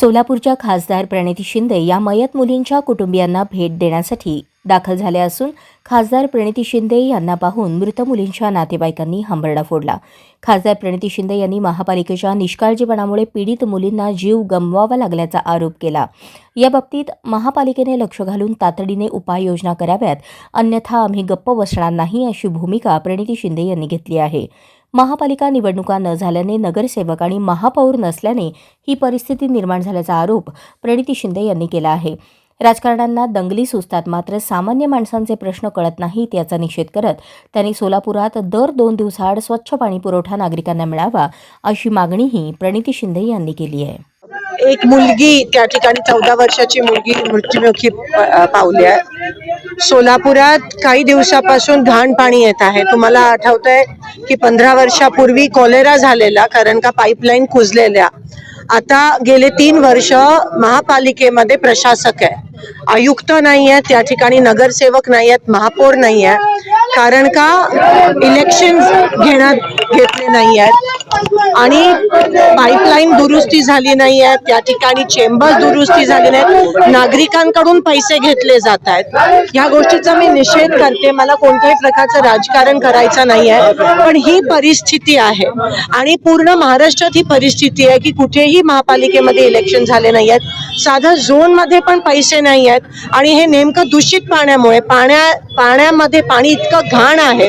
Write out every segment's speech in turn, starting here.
सोलापूरच्या खासदार प्रणिती शिंदे या मयत मुलींच्या कुटुंबियांना भेट देण्यासाठी दाखल झाल्या असून खासदार प्रणिती शिंदे यांना पाहून मृत मुलींच्या नातेवाईकांनी हंबरडा फोडला. खासदार प्रणिती शिंदे यांनी महापालिकेच्या निष्काळजीपणामुळे पीडित मुलींना जीव गमवावा लागल्याचा आरोप केला. याबाबतीत महापालिकेने लक्ष घालून तातडीने उपाययोजना कराव्यात अन्यथा आम्ही गप्प बसणार नाही अशी भूमिका प्रणिती शिंदे यांनी घेतली आहे. महापालिका निवडणुका न झाल्याने नगरसेवक आणि महापौर नसल्याने ही परिस्थिती निर्माण झाल्याचा आरोप प्रणिती शिंदे यांनी केला आहे. राजकारण्यांना दंगली सुचतात मात्र सामान्य माणसांचे प्रश्न कळत नाहीत याचा निषेध करत त्यांनी सोलापुरात दर दोन दिवसाआड स्वच्छ पाणी पुरवठा नागरिकांना मिळावा अशी मागणीही प्रणिती शिंदे यांनी केली आहे. एक मुलगी त्या ठिकाणी चौदा वर्षाची मुलगी मृत्युमुखी पावली आहे. सोलापुरात काही दिवसापासून घाण पाणी येत आहे. तुम्हाला आठवतंय की पंधरा वर्षापूर्वी कॉलेरा झालेला कारण का पाईपलाईन कुजलेल्या आता गेले तीन वर्ष महापालिकेमध्ये प्रशासक आहे. आयुक्त नाही आहेत त्या ठिकाणी नगरसेवक नाही आहेत महापौर नाही आहे कारण का इलेक्शन घेण्यात घेतले नाही आहेत आणि पाईपलाईन दुरुस्ती झाली नाही आहे त्या ठिकाणी चेंबर दुरुस्ती झाली नाही नागरिकांकडून पैसे घेतले जात आहेत. ह्या गोष्टीचा मी निषेध करते. मला कोणत्याही प्रकारचं राजकारण करायचं नाही आहे पण ही परिस्थिती आहे. आणि पूर्ण महाराष्ट्रात ही परिस्थिती आहे की कुठेही महापालिकेमध्ये इलेक्शन झाले नाही आहेत साधा झोनमध्ये पण पैसे नाही आहेत आणि हे नेमकं दूषित पाण्यामुळे पाण्या पाण्यामध्ये पाणी इतकं घाण आहे.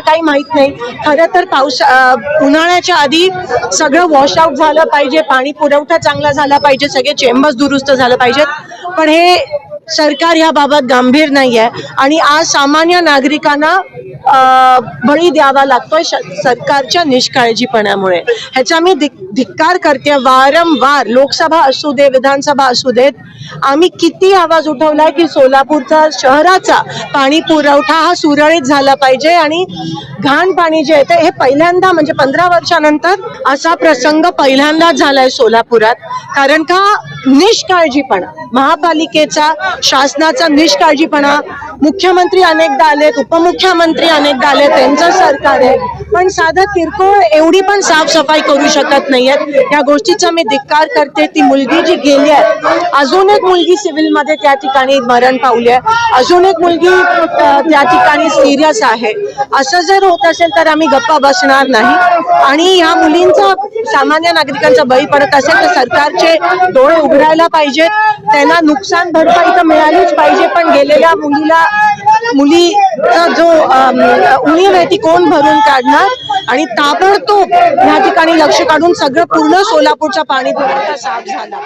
काही माहीत नाही. खरं तर पाऊस उन्हाळ्याच्या आधी सगळं वॉश आउट झालं पाहिजे पाणी पुरवठा चांगला झाला पाहिजे सगळे चेंबर्स दुरुस्त झालं पाहिजेत. पण हे सरकार याबाबत गंभीर नाही आहे आणि आज सामान्य नागरिकांना बळी द्यावा लागतोय श- सरकारच्या निष्काळजीपणामुळे. ह्याचा मी धिक्कार करते. वारंवार लोकसभा असू दे विधानसभा असू देत आम्ही किती आवाज उठवलाय की सोलापूरचा शहराचा पाणी पुरवठा हा सुरळीत झाला पाहिजे आणि घाण पाणी जे येतं हे पहिल्यांदा म्हणजे पंधरा वर्षानंतर असा प्रसंग पहिल्यांदाच झालाय सोलापुरात. कारण का निष्काळजीपणा. महापालिकेचा शासनाचा निष्काळजीपणा. मुख्यमंत्री अनेकदा आलेत उपमुख्यमंत्री अनेकदा आले त्यांचं सरकार आहे. पण साधं किरकोळ एवढी पण साफसफाई करू शकत नाहीयेत. या गोष्टीचा मी धिक्कार करते. ती मुलगी जी गेली आहे अजून एक मुलगी सिव्हिलमध्ये त्या ठिकाणी मरण पावली आहे. अजून एक मुलगी त्या ठिकाणी सिरियस आहे. असं जर होत असेल तर आम्ही गप्पा बसणार नाही. आणि ह्या मुलींचा सामान्य नागरिकांचा बळी पडत असेल तर सरकारचे डोळे उघडायला पाहिजेत. त्यांना नुकसान भरपाई तर मिळालीच पाहिजे पण गेलेल्या मुलीला मुलीचा जो उणीव आहे ती कोण भरून काढणार? आणि ताबडतोब ह्या ठिकाणी लक्ष काढून सगळं पूर्ण सोलापूरचा पाणी पुरवठा साफ झाला